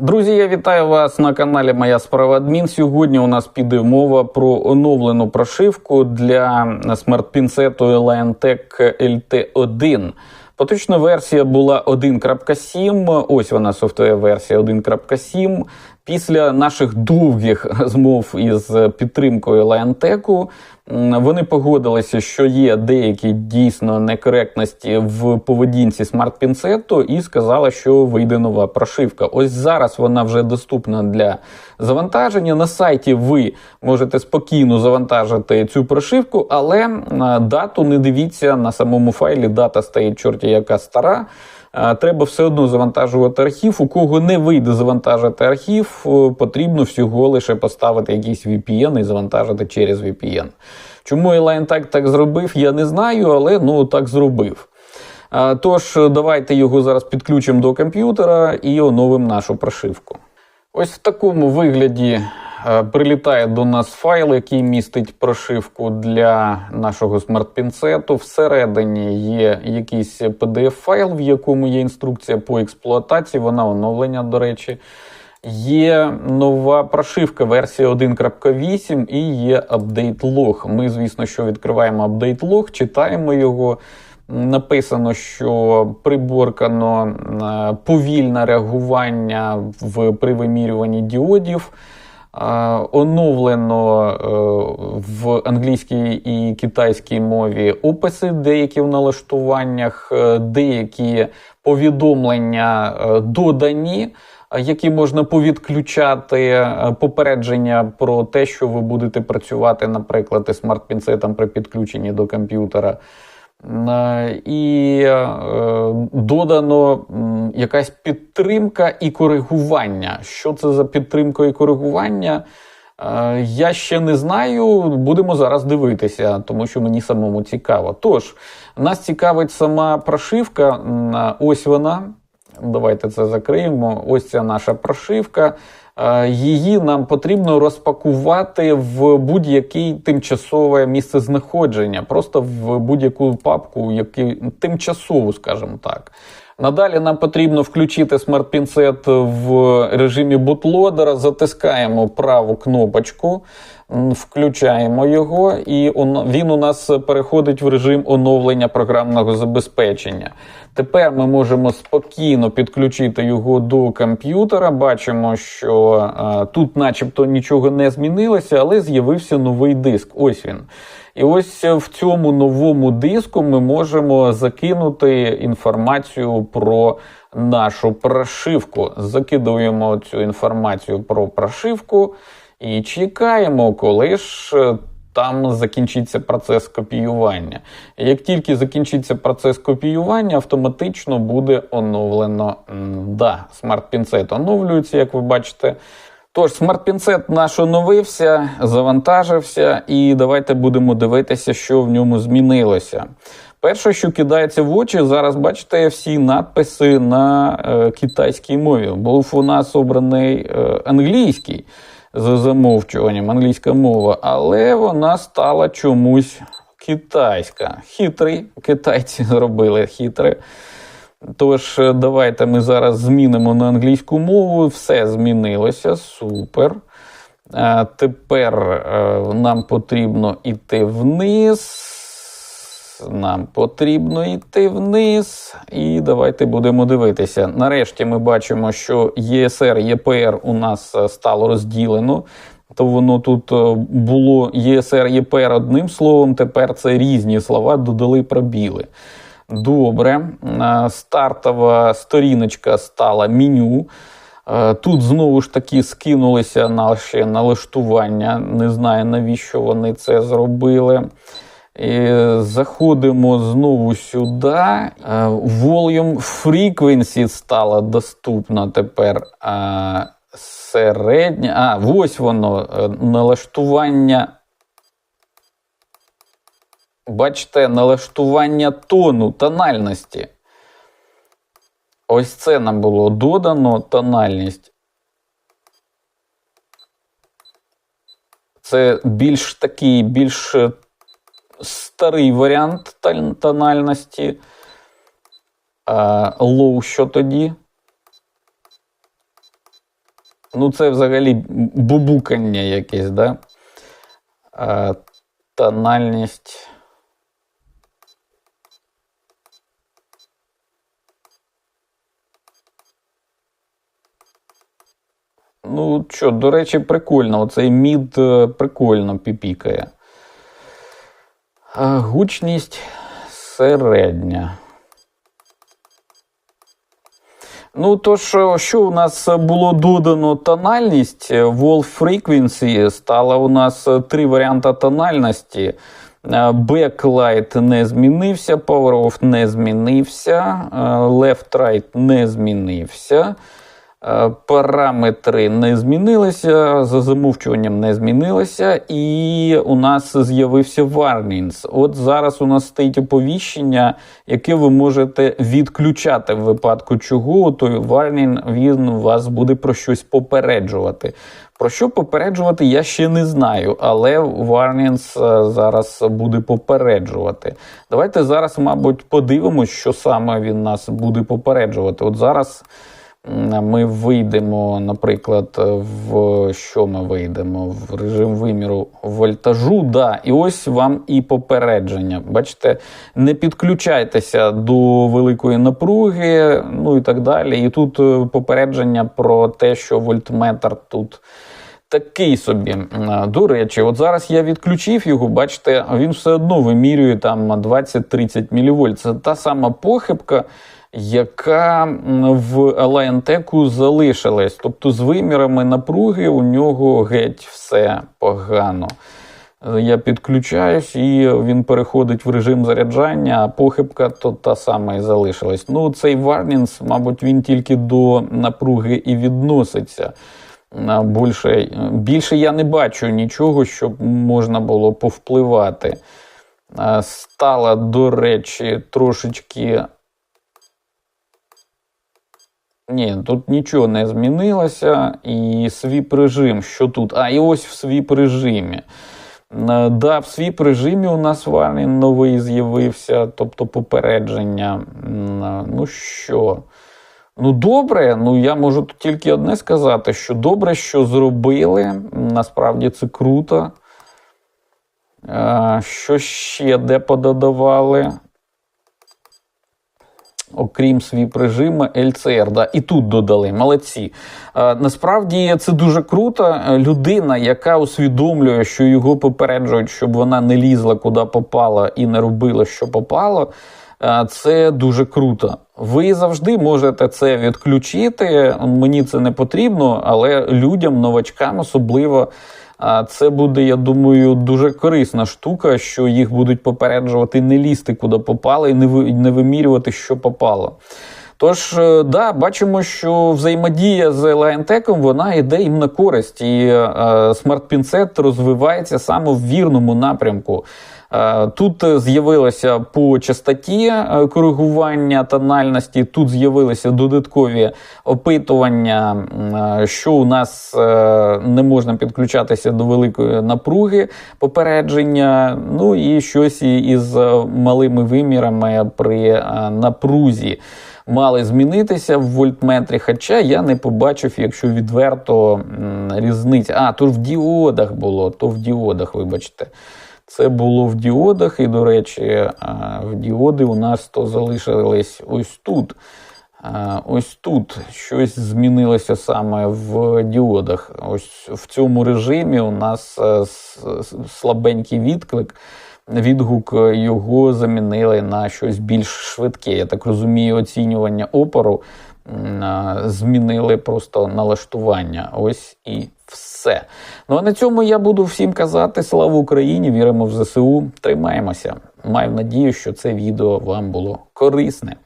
Друзі, я вітаю вас на каналі Моя справа адмін. Сьогодні у нас піде мова про оновлену прошивку для смарт-пінцету Liontek LT1. Поточна версія була 1.7. Ось вона софтвер версія 1.7. Після наших довгих розмов із підтримкою Liontek вони погодилися, що є деякі дійсно некоректності в поведінці смарт-пінцету, і сказали, що вийде нова прошивка. Ось зараз вона вже доступна для завантаження. На сайті ви можете спокійно завантажити цю прошивку, але дату не дивіться на самому файлі. Дата стоїть чорті яка стара. Треба все одно завантажувати архів. У кого не вийде завантажити архів, е, потрібно всього лише поставити якийсь VPN і завантажити через VPN. Чому Elaine так зробив, я не знаю, але ну так зробив. Тож, давайте його зараз підключимо до комп'ютера і оновимо нашу прошивку. Ось в такому вигляді прилітає до нас файл, який містить прошивку для нашого смарт-пінцету. Всередині є якийсь PDF-файл, в якому є інструкція по експлуатації, вона оновлення, до речі. Є нова прошивка версія 1.8 і є апдейт лог. Ми, звісно, що відкриваємо апдейт лог, читаємо його. Написано, що приборкано е, повільне реагування в при вимірюванні діодів. Оновлено е, в англійській і китайській мові описи, деякі в налаштуваннях, е, деякі повідомлення е, додані, які можна повідключати попередження про те, що ви будете працювати, наприклад, смарт-пінцетом при підключенні до комп'ютера. Е, І е, додано якась підтримка і коригування. Що це за підтримка і коригування? Е, Я ще не знаю. Будемо зараз дивитися, тому що мені самому цікаво. Тож, нас цікавить сама прошивка. Ось вона. Давайте це закриємо. Ось ця наша прошивка. Її нам потрібно розпакувати в будь-яке тимчасове місце знаходження, просто в будь-яку папку, які тимчасову, скажімо так. Надалі нам потрібно включити смарт-пінцет в режимі бутлодера, затискаємо праву кнопочку, включаємо його, і він у нас переходить в режим оновлення програмного забезпечення. Тепер ми можемо спокійно підключити його до комп'ютера. Бачимо, що е, тут, начебто, нічого не змінилося, але з'явився новий диск. Ось він. І ось в цьому новому диску ми можемо закинути інформацію про нашу прошивку. Закидуємо цю інформацію про прошивку і чекаємо, коли ж е, там закінчиться процес копіювання. Як тільки закінчиться процес копіювання, автоматично буде оновлено. Да, смарт-пінцет оновлюється, як ви бачите. Тож, смарт-пінцет наш оновився, завантажився, і давайте будемо дивитися, що в ньому змінилося. Перше, що кидається в очі, зараз бачите всі надписи на е, китайській мові. Був у нас обраний е, англійський за замовчуванням, англійська мова, але вона стала чомусь китайська. Хитрий, китайці зробили хитрий. Тож, е, давайте ми зараз змінимо на англійську мову. Все змінилося. Супер. Е, Тепер е, нам потрібно йти вниз. Нам потрібно йти вниз. І давайте будемо дивитися. Нарешті ми бачимо, що ЄСР, ЄПР у нас е, стало розділено. То воно тут е, було ЄСР, ЄПР одним словом, тепер це різні слова, додали пробіли. Добре. Е, Стартова сторіночка стала меню. Тут знову ж таки скинулися наші налаштування. Не знаю, навіщо вони це зробили. І заходимо знову сюди. Е, Volume Frequency стала доступна тепер. Е, Середня. А, ось воно. е, Налаштування. Бачите, налаштування тону, тональності. Ось це нам було додано тональність. Це більш такий, більш старий варіант тональності. Low що тоді? Ну, це взагалі бубукання якесь, да? А, тональність. Ну, що, до речі, прикольно. Оцей мід е, прикольно піпікає. Гучність середня. Ну, то що, у нас було додано тональність, Wall Frequency стала у нас три варіанти тональності. Backlight не змінився, Power Off не змінився, Left Right не змінився. Е, Параметри не змінилися, за замовчуванням не змінилися, і у нас з'явився warnings. От зараз у нас стоїть оповіщення, яке ви можете відключати в випадку чого, той warning, він вас буде про щось попереджувати. Про що попереджувати, я ще не знаю, але warnings е, зараз буде попереджувати. Давайте зараз, мабуть, подивимось, що саме він нас буде попереджувати. От зараз ми вийдемо, наприклад, в що ми вийдемо? В режим виміру вольтажу. Да, І ось вам і попередження. Бачите, не підключайтеся до великої напруги, ну і так далі. І тут е, попередження про те, що вольтметр тут. Такий собі. До речі, от зараз я відключив його, бачите, він все одно вимірює там 20-30 мВ. Це та сама похибка, яка в Алаєнтеку залишилась. Тобто з вимірами напруги у нього геть все погано. Я підключаюсь і він переходить в режим заряджання, а похибка то та сама і залишилась. Ну, цей Warnings, мабуть, він тільки до напруги і відноситься. Більше, більше я не бачу нічого, щоб можна було повпливати. Стала, до речі, трошечки ні, тут нічого не змінилося. І свіп режим, що тут? А, і ось в свіп режимі. Е, да, в свіп режимі у нас варнін новий з'явився, тобто попередження. Е, ну що? Ну, добре, ну я можу тільки одне сказати: що добре, що зробили. Насправді це круто. Е, що ще де пододавали? Окрім свіп режиму LCR. Да, І тут додали молодці. Насправді це дуже круто. Людина, яка усвідомлює, що його попереджують, щоб вона не лізла куди попала і не робила, що попало. Це дуже круто. Ви завжди можете це відключити. Мені це не потрібно, але людям, новачкам особливо а це буде, я думаю, дуже корисна штука, що їх будуть попереджувати не лізти, куди попали, і не вимірювати, що попало. Тож, е, да, бачимо, що взаємодія з Лайнтеком вона йде їм на користь, і е, смарт-пінцет розвивається саме в вірному напрямку. Е, тут з'явилося по частоті е, коригування тональності, тут з'явилися додаткові опитування, е, що у нас не можна підключатися до великої напруги попередження, ну і щось із малими вимірами при напрузі. Мали змінитися в вольтметрі, хоча я не побачив, якщо відверто різниця. А, то в діодах було, то в діодах, вибачте. Це було в діодах, і, до речі, в діоди у нас то залишились ось тут. Ось тут щось змінилося саме в діодах. Ось в цьому режимі у нас е, слабенький відклик. Відгук його замінили на щось більш швидке. Я так розумію, оцінювання опору змінили просто налаштування. Ось і все. Ну а на цьому я буду всім казати: слава Україні! Віримо в ЗСУ. Тримаємося. Маю надію, що це відео вам було корисне.